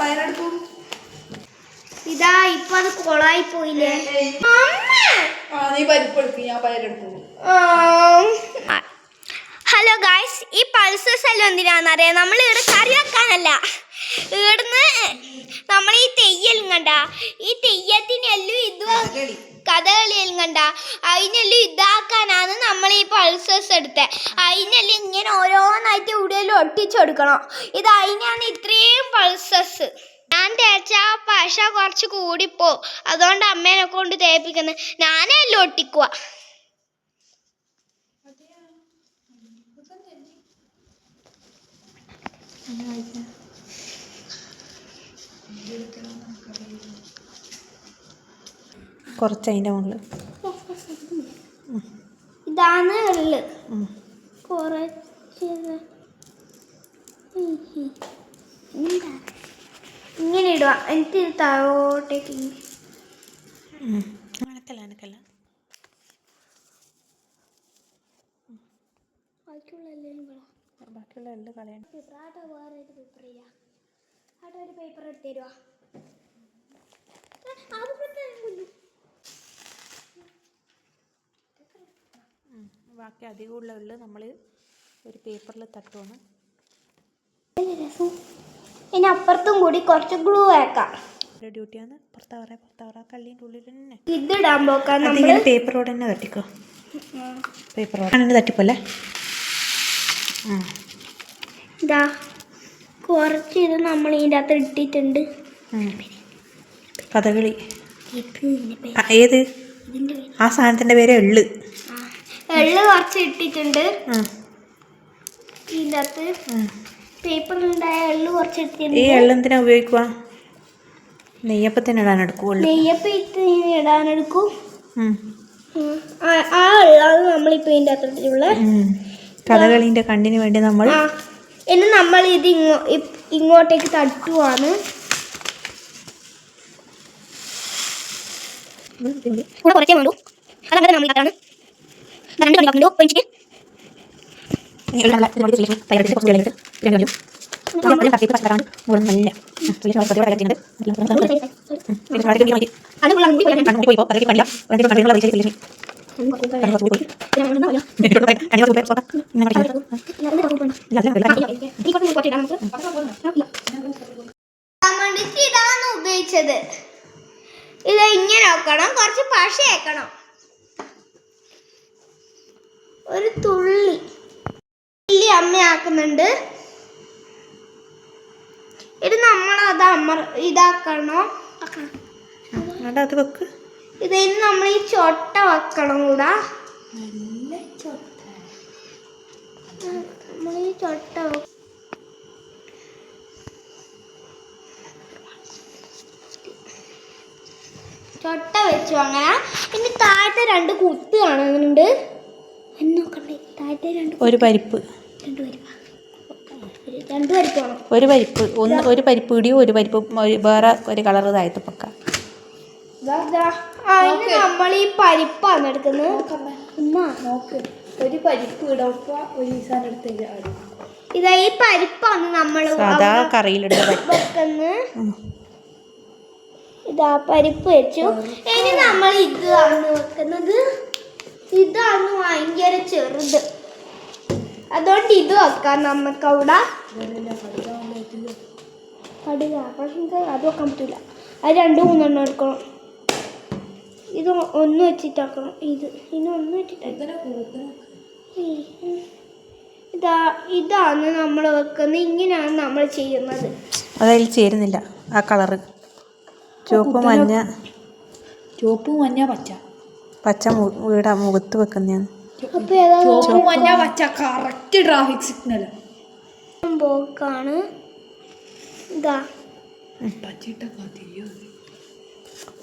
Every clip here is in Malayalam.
പയറെടുക്കും. ഇതാ ഇപ്പൊ അത് കൊളായി പോയില്ലേ ആ നീ പരിപ്പ് എടുക്കും ഞാൻ പയറെടുക്കും. ഹലോ ഗായ്സ് ഈ പൾസസ് എല്ലാം എന്തിനാണെന്നറിയാം നമ്മൾ ഇവിടെ കറി വെക്കാനല്ല. ഇവിടുന്ന് നമ്മൾ ഈ തെയ്യലും കണ്ട ഈ തെയ്യത്തിനെല്ലാം ഇത് കഥകളി. കഥകളിയെല്ലാം കണ്ട അതിനെല്ലാം ഇതാക്കാനാണ് നമ്മൾ ഈ പൾസസ് എടുത്തത് അതിനെല്ലാം ഇങ്ങനെ ഓരോന്നായിട്ട് ഇവിടെയെല്ലാം ഒട്ടിച്ചെടുക്കണം ഇത് അതിനാണ് ഇത്രയും പൾസസ് ഞാൻ തേച്ച പശ കുറച്ച് കൂടിപ്പോ അതുകൊണ്ട് അമ്മേനെ കൊണ്ട് തേപ്പിക്കുന്നത് ഞാനേ എല്ലാം ഒട്ടിക്കുക കുറച്ച് അതിന്റെ മുകളിൽ. ഇതാണ് കുറച്ച് ഇങ്ങനെ ഇടുക എനിക്ക് താഴോട്ടേക്ക്. അനക്കല്ല അനക്കല്ല ബാക്കിയുള്ള എല്ലാം ഇവിടെ. ബാക്കിയുള്ള എല്ലാം കളയണം. വേറെ ഒരു പേപ്പർ ചെയ്യാം ഒരു പേപ്പർ എടുത്ത് തരുവാ. അത് പ്രത്യേകം ബാക്കി അധികമുള്ള ഉള്ള നമ്മൾ ഒരു പേപ്പറിൽ തട്ടുവാണ്. ഇനി അപ്പുറത്തും കൂടി കുറച്ച് ഗ്ലൂ ആക്കാം ഡ്യൂട്ടിയാണ്. പുറത്താ പറയാ പുറത്താ പറയാ കള്ളീന്റെ ഉള്ളിൽ തന്നെ. ഇതിടാൻ പോക്കാൻ അതിങ്ങനെ പേപ്പറോട് തന്നെ തട്ടിക്കോ. പേപ്പറോട്. അങ്ങനെ തട്ടിപ്പോലെ ഇതാ കുറച്ച് ഇത് നമ്മൾ ഇതിന്റെ അകത്ത് ഇട്ടിട്ടുണ്ട്. കഥകളി. ഏത്? ആ സാധനത്തിന്റെ പേര് എള്ള് എള്ള് കുറച്ച് ഇട്ടിട്ടുണ്ട്. ഇതിനകത്ത്. പേപ്പറിലുണ്ടായ എള്ള് കുറച്ച് ഈ എള്ള് എന്തിനാ ഉപയോഗിക്കുക നെയ്യപ്പത്തിന് ഇടാൻ എടുക്കും എള്ള് നെയ്യപ്പം ഇട്ട് ഇങ്ങനെ ഇടാനെടുക്കും. ഉം. ഉം. ആ- എള്ളാണ് നമ്മളിപ്പോൾ ഇതിന്റെ അത്തരത്തിലുള്ള കഥകളിന്റെ. കഥകളീന്റെ കണ്ണിന് വേണ്ടി നമ്മൾ ഇനി നമ്മൾ ഇത് ഇങ്ങോ ഇങ്ങോട്ടേക്ക് തട്ടുവാണ്. കൂടെ കുറച്ചേ വേണ്ടൂ. അതങ്ങനെ നമ്മൾ ഇതാക്കാണ് രണ്ട് ഒഴിച്ചിട്ട് അങ്ങോട്ട് പോയി ഇതാണ് ഉപയോഗിച്ചത്. ഇത് ഇങ്ങനെ നോക്കണം കുറച്ച് പശ വെക്കണം. ഒരു തുള്ളി. തുള്ളി അമ്മയാക്കുന്നുണ്ട്. ഇത് നമ്മൾ നമ്മളത് അമ്മ ഇതാക്കണോ? അത് വെക്ക്. ഇത് നമ്മൾ ഈ ചൊട്ട വെക്കണം കൂടാ. നമ്മൾ ഈ ചൊട്ട വെക്ക- ചൊട്ട വെച്ചു അങ്ങനെ. ഇനി താഴത്തെ രണ്ട് കുത്ത് കാണുന്നുണ്ട്. ഒരു പരിപ്പ്. രണ്ട് പരിപ്പ്. രണ്ട് പരിപ്പ് ഒരു പരിപ്പ്. ഒന്ന് ഒരു പരിപ്പ് ഇടിയും ഒരു പരിപ്പ് വേറെ ഒരു കളർ ഇതായിട്ട് പക്ക ദാ, ദാ. അതിന് നമ്മൾ ഈ പരിപ്പാണ് എടുക്കുന്നത്? ഒരു പരിപ്പ് ഇടപ്പ ഒരു ഈസാൻ എടുത്തില്ല ഇതാ ഈ പരിപ്പാണ് നമ്മൾ സാധാ കറിയിലിടുന്ന പരിപ്പ്. ഇതാ പരിപ്പ് വെച്ചു. ഇനി നമ്മൾ ഇതാണ് വെക്കുന്നത്. ഇതാണ് ഭയങ്കര ചെറുത്. അതുകൊണ്ട് ഇത് വെക്കാം നമുക്ക് അവിടെ കടുക പക്ഷെ അത് വെക്കാൻ പറ്റില്ല അത് രണ്ട് മൂന്നെണ്ണം എടുക്കണം. ഇത് ഒന്ന് വെച്ചിട്ടാക്കണം ഇത് ഇനി ഒന്ന് വെച്ചിട്ടാക്കണം ഇതാ ഇതാണ് നമ്മൾ വെക്കുന്നത്. ഇങ്ങനെയാണ് നമ്മൾ ചെയ്യുന്നത്. അതതിൽ ചേരുന്നില്ല. ആ കളറ്. ചുവപ്പ് മഞ്ഞ. ചുവപ്പ് മഞ്ഞ പച്ച. പച്ച മു- വീട മുഖത്ത് വെക്കുന്നതാണ്. ചുവപ്പ് മഞ്ഞ പച്ച കറക്റ്റ് ട്രാഫിക് സിഗ്നൽ പോക്കാണ്. ഇതാ.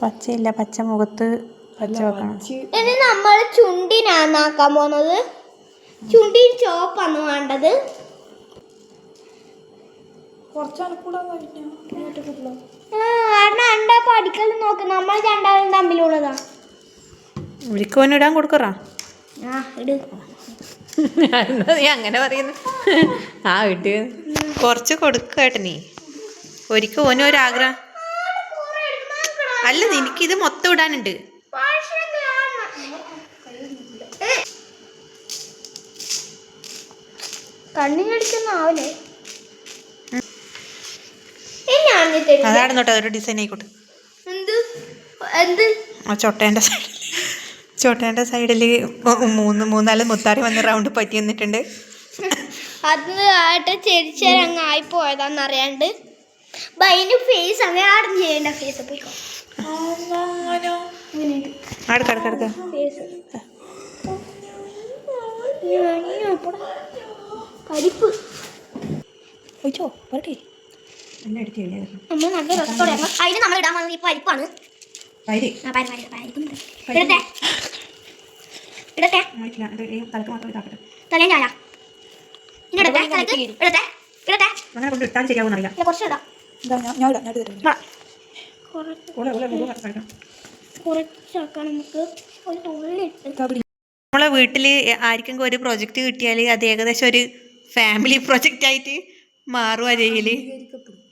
പച്ചയില്ല പച്ച മുഖത്ത് പച്ച വെക്കണം. ഇനി നമ്മൾ ചുണ്ടിനാണ് ആക്കാൻ പോകുന്നത് ചുണ്ടി ചോപ്പാണ് വേണ്ടത്. പഠിക്കൽ നോക്ക്. നമ്മൾ രണ്ടാളും തമ്മിലുള്ളതാ. ഇടാൻ കൊടുക്കറാ? നീ അങ്ങനെ പറയുന്നു? ആ ഇട്ട് കുറച്ച് കൊടുക്കട്ടെ നീ ഒരിക്കൽ ഓനും ഒരാഗ്രഹം അല്ല എനിക്കിത് മൊത്തം ഇടാനുണ്ട്. അതാണെന്നോട്ടെ അതാണ് കേട്ടോ ഒരു ഡിസൈൻ ആയിക്കോട്ടെ. എന്ത്? എന്ത്? ആ ചൊട്ടേന്റെ സൈഡിൽ ചൊട്ടേന്റെ സൈഡിൽ മൂന്ന് മൂന്നാൽ മുത്താറി വന്ന് റൗണ്ട് പറ്റി വന്നിട്ടുണ്ട് അത് ആയിട്ട് ചെരിച്ചരങ്ങ് ആയി പോയതാന്നറിയാണ്ട്. ബൈന് ഫേസ് അങ്ങനെ ആടും ചെയ്യേണ്ട ഫേസ് പോയിക്കോ പരിപ്പ്. ഒഴിച്ചോ പറട്ടെ നല്ല രസത്തോടെ. അതിന് നമ്മൾ ഇടാൻ വന്നത് ഈ പരിപ്പാണ്. പരിപ്പ് ആ പരി പരി പരിപ്പുണ്ട് ഇടട്ടെ ഇടട്ടെ തലക്ക് മാത്രം ഇതാക്കട്ടെ. തലേം ചായ ഇനി ഇടട്ടെ തലക്ക് ഇടട്ടെ ഇടട്ടെ അങ്ങനെ കൊണ്ട് ഇട്ടാൽ ശരിയാവും അറിയില്ല ഇല്ല കുറച്ച് ഇടാം. ഞാൻ ഇടാം ഞാൻ നമുക്ക് ഒരു തുള്ളി ഇട്ട് നമ്മളെ വീട്ടിൽ ആർക്കെങ്കിലും ഒരു പ്രൊജക്റ്റ് കിട്ടിയാൽ അത് ഏകദേശം ഒരു ഫാമിലി പ്രൊജക്റ്റ് ആയിട്ട് മാറുവാ ചെയ്യൽ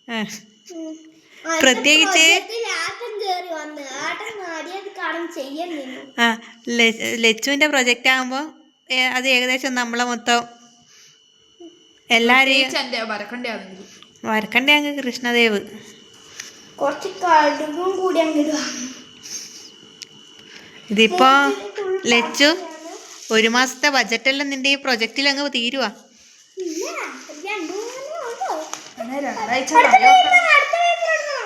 ആ. പ്രത്യേകിച്ച് ആ ലച്ചുവിന്റെ പ്രൊജക്റ്റ് ആകുമ്പോൾ അത് ഏകദേശം നമ്മളെ മൊത്തം എല്ലാരെയും വരക്കണ്ടേ അങ്ങ് കൃഷ്ണദേവ്. കുറച്ച് കടുകും കൂടി അങ്ങോട്ട് ഇതിപ്പോ ലച്ചു ഒരു മാസത്തെ ബജറ്റെല്ലാം നിന്റെ ഈ പ്രൊജക്റ്റിൽ അങ്ങ് തീരുവാ ഇല്ല രണ്ടു മൂന്ന് ഉള്ളൂ. അങ്ങനെ രണ്ടാഴ്ച അടുത്ത പേപ്പർ, അടുത്ത പേപ്പർ എടുക്കണോ?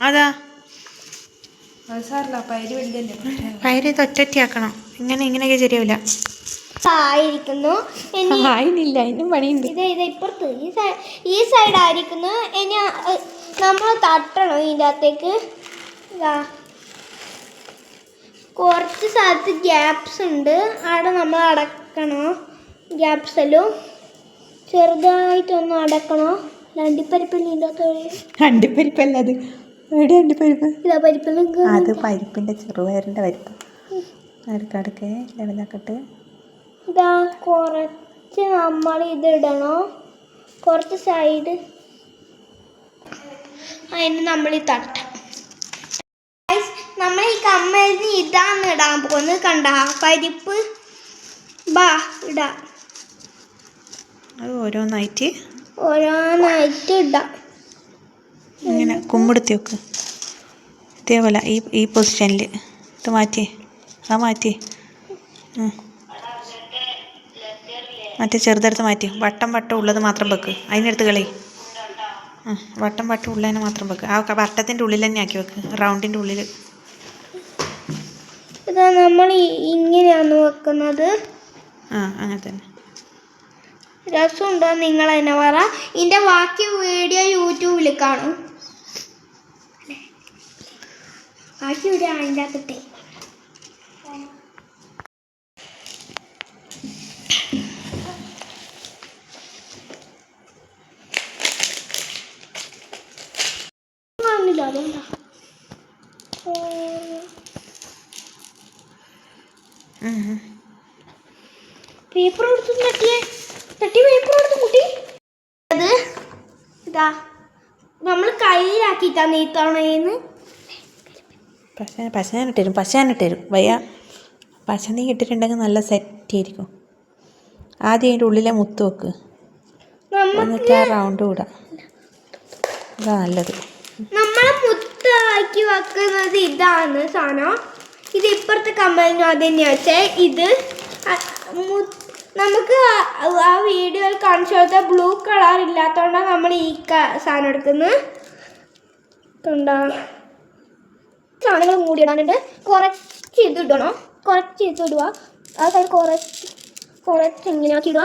അതാ. പയര് തൊറ്ററ്റിയാക്കണം ഇങ്ങനെ ഇങ്ങനെയൊക്കെ ശരിയാവില്ല. ആയിരിക്കുന്നു ആയില്ല അതിനും പണിയുണ്ട്. ഇത് ഇത് ഇപ്പുറത്ത് ഈ സൈഡ് ഈ സൈഡ് ആയിരിക്കുന്നു ഇനി നമ്മൾ തട്ടണം ഇതിന്റെ അകത്തേക്ക്. ഇതാ. കുറച്ച് സ്ഥലത്ത് ഗ്യാപ്സ് ഉണ്ട്. അവിടെ നമ്മൾ അടക്കണോ? ഗ്യാപ്സ് എല്ലാം ചെറുതായിട്ടൊന്ന് അടക്കണോ? രണ്ടിപ്പരിപ്പല്ലേ ഇതിന്റെ അകത്ത് അത്? എവിടെ പരിപ്പ്? ഇതാ അത് പരിപ്പിന്റെ ചെറുപയറിന്റെ പരിപ്പ്. അടുക്കടുക്കെ ലെവലാക്കട്ടെ. ഇതാ കുറച്ച് നമ്മൾ ഇതിടണോ കുറച്ച് സൈഡ്. അതിന് നമ്മൾ ഈ തട്ട. നമ്മൾ ഈ കമ്മലിന് ഇതാണ് ഇടാൻ പോകുന്നത്. കണ്ട? പരിപ്പ്. ബാ ഇടാ. അത് ഓരോന്നായിട്ട്. ഓരോന്നായിട്ട് ഇടാം. ഇങ്ങനെ കുമ്പിടുത്തി വെക്ക് ഇതേപോലെ ഈ ഈ പൊസിഷനിൽ ഇത് മാറ്റി ആ മാറ്റി. മറ്റേ ചെറുതെടുത്ത് മാറ്റി വട്ടം വട്ടം ഉള്ളത് മാത്രം വെക്ക്. അതിനെടുത്ത് കളി. ആ വട്ടം വട്ടം ഉള്ളതിനെ മാത്രം വെക്ക്. ആ വട്ടത്തിന്റെ ഉള്ളിൽ തന്നെ ആക്കി വെക്ക്. റൗണ്ടിന്റെ ഉള്ളിൽ ഇതാ നമ്മൾ ഇങ്ങനെയാണ് വെക്കുന്നത്. ആ അങ്ങനെ തന്നെ. രസമുണ്ടോ നിങ്ങൾ എന്നെ പറ? ഇതിന്റെ ബാക്കി വീഡിയോ യൂട്യൂബിൽ കാണും. ബാക്കി വീഡിയോ അതിന്റെ അകത്തിട്ടേ കാണില്ല അതുകൊണ്ടാ. പേപ്പർ കൊടുത്ത് തട്ടിയേ. തട്ടി പേപ്പർ കൊടുത്ത് കുട്ടി. അത് ഇതാ നമ്മൾ കയ്യിലാക്കിയിട്ടാണ് ഈ തവണയെന്ന് പശ പശ ഞാൻ ഇട്ടുതരും പശ ഞാൻ ഇട്ടുതരും വയ്യ. പശ നീ ഇട്ടിട്ടുണ്ടെങ്കിൽ നല്ല സെറ്റ് ആയിരിക്കും. ആദ്യം അതിന്റെ ഉള്ളിലെ മുത്ത് വെക്ക്. എന്നിട്ട് ആ റൗണ്ട് വിടാം അതാ നല്ലത്. നമ്മളെ വെക്കുന്നത് ഇതാണ് സാധനം. ഇത് ഇപ്പുറത്തെ കമ്മലിനും അത് തന്നെയാ വെച്ചാൽ ഇത് നമുക്ക് ആ- വീഡിയോയിൽ കാണിച്ചു കൊടുത്ത ബ്ലൂ കളർ ഇല്ലാത്തതുകൊണ്ടാണ് നമ്മൾ ഈ സാധനം എടുക്കുന്നത്. കണ്ടോ സാധനങ്ങൾ മൂടി ഇടാനുണ്ട്. കുറച്ച് ഇത് ഇടണം. കുറച്ച് ഇത് ഇടുക. സൈഡ് കുറച്ച് കുറച്ച് ഇങ്ങനെ ആക്കി ഇടുക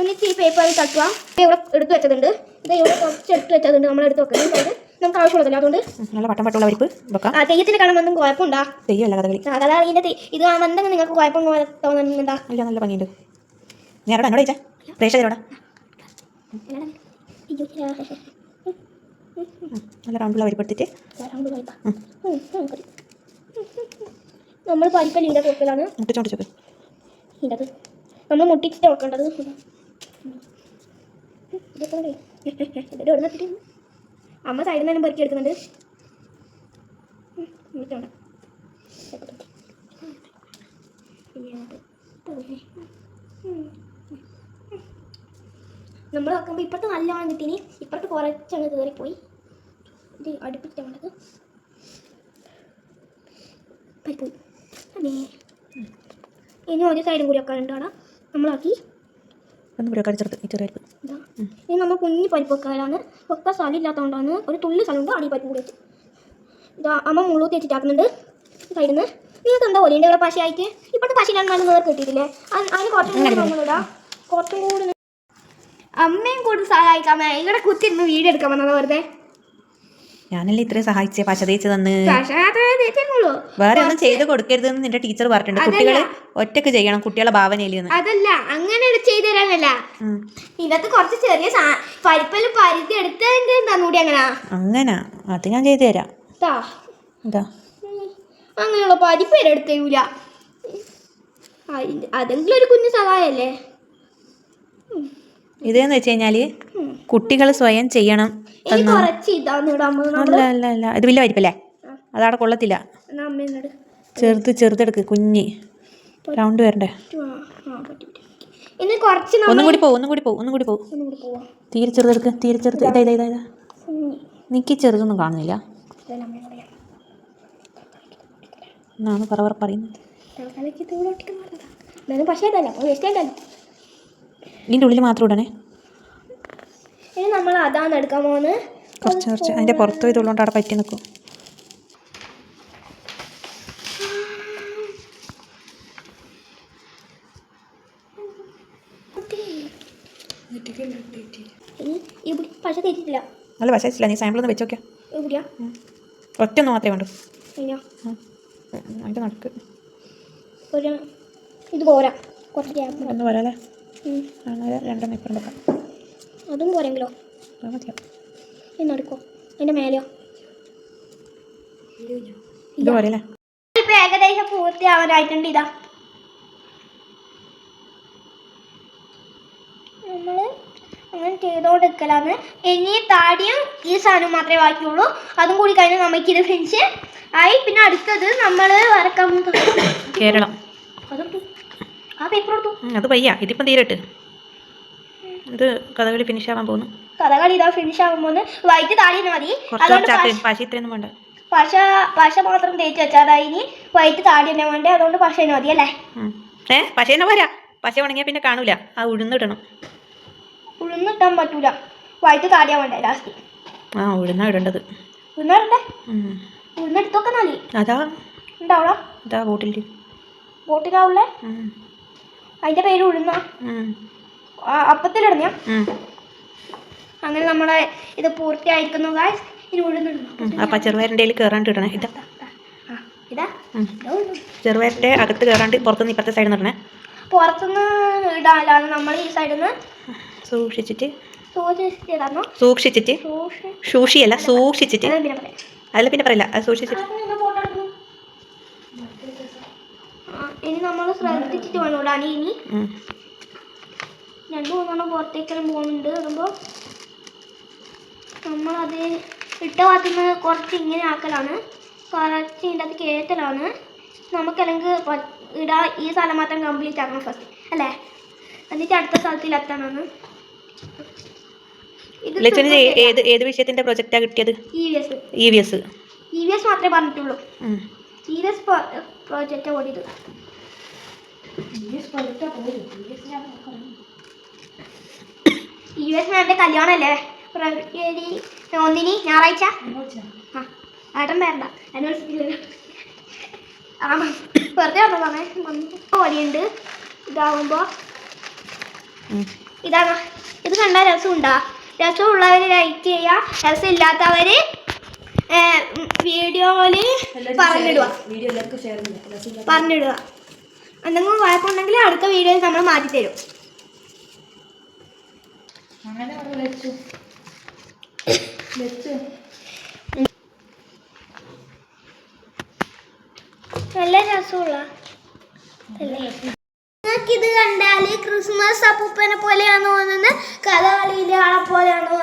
എന്നിട്ട് ഈ പേപ്പറിൽ തട്ടുക ഇവിടെ എടുത്ത് വെച്ചതുണ്ട്. ഇത് ഇവിടെ കുറച്ച് എടുത്ത് വെച്ചതുണ്ട്. നമ്മൾ എടുത്ത് വെക്കുന്നത് അതായത് നമുക്ക് ആവശ്യമുള്ളതല്ല അതുകൊണ്ട്? നല്ല വട്ടം വട്ടമുള്ള പരിപ്പ് വെക്കാം. ആ തെയ്യത്തിന് കാണുമ്പോൾ കുഴപ്പമുണ്ടാ? തെയ്യമല്ല കഥകളി. ആ കഥ ഇതിന്റെ ഇത് കാണുമ്പോൾ നിങ്ങൾക്ക് കുഴപ്പം തോന്നുന്നുണ്ടാ? ഇല്ല നല്ല ഭംഗിയുണ്ട്. ഞാനോടാ എന്നോട് ചോദിച്ചാ. പ്രേക്ഷകരോടാ. നല്ല റൗണ്ടുള്ള വരിപ്പെടുത്തിട്ട് നമ്മൾ പരിപ്പൽ ഇതിന്റെ വെക്കലാണ് മുട്ടിച്ചോണ്ട് ചോക്ക് ഇതിന്റെ നമ്മൾ മുട്ടിച്ചിട്ട് നിന്നിട്ട് അമ്മ സൈഡിൽ നിന്ന് പെറുക്കി എടുക്കുന്നുണ്ട്. ഉം. നമ്മൾ നോക്കുമ്പോൾ ഇപ്പുറത്ത് നല്ലോണം കിട്ടീനി. ഇപ്പുറത്ത് കുറച്ചങ്ങ് കയറിപ്പോയി ഇത് അടുപ്പിച്ചിട്ട് വേണ്ടത് പരിപ്പോയി അതേ. ഇനി ഒരു സൈഡും കൂടി ഒക്കെ ഉണ്ടാണ് നമ്മളാക്കി. ഒന്ന് ഇവിടെ കടിച്ചെടുത്ത് ഈ ചെറിയ ഇതാ. ഇനി നമ്മൾ കുഞ്ഞി പരിപ്പ് വെക്കാനാണ്. ഒക്കെ സ്ഥലം ഇല്ലാത്തതുകൊണ്ടാണ് ഒരു തുള്ളി സ്ഥലമുണ്ട് അടി പരിപ്പ് കൂടി വെച്ച്. ഇതാ അമ്മ മുള്ളു തേച്ചിട്ടാക്കുന്നുണ്ട്. സൈഡിൽ നിന്ന് നിങ്ങൾക്ക് എന്താ പോലെ? ഇവിടെ പശയായിട്ട്? ഇപ്പോഴത്തെ പശയിലാണ് നല്ല നേർ കിട്ടിയിട്ടില്ലേ? അതിന് കുറച്ചും കൂടി വന്നിടാ കുറച്ചും കൂടി അമ്മയും കൂടി സഹായിക്കാമേ. ഇവിടെ കുത്തിരുന്ന് വീഡിയോ എടുക്കാൻ വന്നത് വെറുതെ. ഞാനല്ലേ ഇത്രയും സഹായിച്ചേ? പശ തേച്ച് തന്ന്. വേറെ ഒന്നും ചെയ്ത് കൊടുക്കരുതെന്ന് നിന്റെ ടീച്ചർ പറഞ്ഞിട്ടുണ്ട്. കുട്ടികൾ ഒറ്റയ്ക്ക് ചെയ്യണം. കുട്ടികളെ ഭാവനയിൽ അതല്ല. അങ്ങനെ ചെയ്തു തരാനല്ല. ഇതിനകത്ത് കുറച്ച് ചെറിയ പരിപ്പലും എടുത്തതിന്റെ തന്നൂടി അങ്ങനെ. അങ്ങനെ. അത് ഞാൻ ചെയ്തു തരാം. എന്താ അങ്ങനെയുള്ള പരിപ്പ് എടുത്തൂല അതെങ്കിലും ഒരു കുഞ്ഞു സഹായല്ലേ ഇതെന്ന് വെച്ച് കഴിഞ്ഞാൽ കുട്ടികൾ സ്വയം ചെയ്യണം അല്ല അല്ല അല്ല. ഇത് വലിയ പരിപ്പല്ലേ അതവിടെ കൊള്ളത്തില്ല. ചെറുത്ത് ചെറുതെടുക്ക് കുഞ്ഞി. റൗണ്ട് വരണ്ടേ? നമ്മൾ ഒന്നും കൂടി പോ ഒന്നും കൂടി പോ ഒന്നും കൂടി പോ. ഒന്നും കൂടി പോവാം. തീരെ ചെറുതെടുക്ക് തീരെ ചെറുത്. ഇതാ ഇതാ ഇതാ നിക്കി ചെറുതൊന്നും കാണുന്നില്ല. എന്നാണ് പറ പറ പറയുന്നത്. പക്ഷേ ഇതിന്റെ ഉള്ളിൽ മാത്രം ഇടണേ. ഇനി നമ്മൾ അതാണ് എടുക്കാൻ പോകുന്നത് കുറച്ച് കുറച്ച്. അതിന്റെ പുറത്ത് ഇതുള്ളതുകൊണ്ട് അവിടെ പറ്റി നിൽക്കും. പക്ഷേ തേച്ചിട്ടില്ല നല്ല പശ നീ സാമ്പിൾ ഒന്ന് വെച്ച് നോക്കിയാ. എവിടെയാ ഒറ്റ ഒന്ന് മാത്രമേ വേണ്ടൂ. അതിന്റെ നടക്ക്. ഒരു ഇത് പോരാ. കുറച്ച് ഒന്ന് വരാല്ലേ അങ്ങനെ രണ്ടെണ്ണം ഇപ്പം വെക്കാം. അതും പോരെങ്കിലോ? അത് മതിയോ? ഇന്ന് എടുക്കോ അതിന്റെ മേലെയോ? ഇത് പോരല്ലേ ഇപ്പൊ ഏകദേശം പൂർത്തിയാവാനായിട്ടുണ്ട് ഇതാ. നമ്മൾ അങ്ങനെ ചെയ്തോണ്ടിരിക്കലാണ്. ഇനി താടിയും ഈ സാധനം മാത്രമേ ബാക്കിയുള്ളൂ. അതും കൂടി കഴിഞ്ഞാൽ നമുക്ക് ഇത് ഫിനിഷ് ആയി പിന്നെ അടുത്തത് നമ്മൾ വരക്കാൻ കേരളം. ആ പേപ്പർ എടുത്തു അത് വയ്യ. ഇതിപ്പം തീരട്ട്. ഇത് കഥകളി ഫിനിഷ് ആവാൻ പോകുന്നു കഥകളി ഇതാ ഫിനിഷ് പോകുന്നു വൈറ്റ് താഴെ മതി. കുറച്ച് പശ- ഇത്രയൊന്നും വേണ്ട. പശ പശ മാത്രം തേച്ച് വെച്ചാൽ ഇനി വൈറ്റ് താടി തന്നെ വേണ്ടേ. അതുകൊണ്ട് പശ തന്നെ മതി അല്ലേ. ഏ? പശ തന്നെ പോരാ. പശ ഉണങ്ങിയാൽ പിന്നെ കാണൂല. ആ ഉഴുന്നിടണം. ഉഴുന്നിട്ടാൻ പറ്റൂല. വൈറ്റ് താടിയാ വേണ്ടേ ലാസ്റ്റ്. ആ ഉഴുന്നാ ഇടേണ്ടത്. ഉഴുന്നിടണ്ടേ. ഉഴുന്നെടുത്തൊക്കെ മതി അതാ. ഉണ്ടാവണ ഇതാ ബോട്ടിൽ ബോട്ടിലാവുള്ളേ? അതിന്റെ പേര് ഉഴുന്ന? അപ്പത്തിലിടുന്ന? അങ്ങനെ നമ്മളെ ഇത് പൂർത്തിയായിരിക്കുന്നു ഗായ്സ് ഇനി ഉഴുന്നിടുന്നു അപ്പം ചെറുപയറിന്റെ കയറാണ്ട് ഇടണേ. ഇതാ. ഇതാ. ചെറുപയറിന്റെ അകത്ത് കയറാണ്ട് പുറത്തുനിന്ന് ഇപ്പുറത്തെ സൈഡിൽ നിന്ന് ഇടണേ. പുറത്തുനിന്ന് ഇടാനാണ് നമ്മൾ ഈ സൈഡിൽ നിന്ന് സൂക്ഷിച്ചിട്ട്. സൂക്ഷിച്ചിട്ട്. സൂക്ഷി സൂക്ഷിയല്ല സൂക്ഷിച്ചിട്ട്. അതിൽ പിന്നെ പറയില്ല. സൂക്ഷിച്ചിട്ട്. ഇനി നമ്മൾ ശ്രദ്ധിച്ചിട്ട് വേണം ഇടാൻ ഇനി. രണ്ടു മൂന്നെണ്ണം പുറത്തേക്കെല്ലാം പോകുന്നുണ്ട് പറയുമ്പോൾ നമ്മളത് ഇട്ട ഭാഗത്തുനിന്ന് കുറച്ച് ഇങ്ങനെ ആക്കലാണ്. കുറച്ച് ഇതിന്റെ അത് കയറ്റലാണ്. നമുക്കല്ലെങ്കിൽ ഇടാ ഈ സ്ഥലം മാത്രം കംപ്ലീറ്റ് ആക്കണം ഫസ്റ്റ് അല്ലേ? എന്നിട്ട് അടുത്ത ഇത് ലച്ചുവിന് ഏത് ഏത് കിട്ടിയത്? E V S V S മാത്രമേ പറഞ്ഞിട്ടുള്ളൂ. ഇ വി എസ് പ്രോജക്റ്റ് ഓടിയത്. വി എസ് മാമിന്റെ കല്യാണമല്ലേ? ഫെബ്രുവരി ഒന്നിന് ഞായറാഴ്ച? ആ ഏട്ടൻ വരണ്ട. ആനിവേഴ്സറി ആ വെറുതെ വന്നതാണ് ഓടിയുണ്ട് ഇതാവുമ്പോ ഇതാണ്? ഇത് കണ്ടാൽ രസം രസമുള്ളവര് ലൈക്ക് ചെയ്യുക ഇല്ലാത്തവര് വീഡിയോയിൽ പറഞ്ഞിടുക. പറഞ്ഞിടുക. എന്തെങ്കിലും കുഴപ്പമുണ്ടെങ്കിൽ അടുത്ത വീഡിയോയിൽ നമ്മൾ മാറ്റി തരും നല്ല രസമുള്ള നിങ്ങൾക്കിത് കണ്ടാൽ ക്രിസ്മസ് അപ്പൂപ്പനെ പോലെയാണ് തോന്നുന്നത് കഥകളിയിലെ ആളെ പോലെയാണോ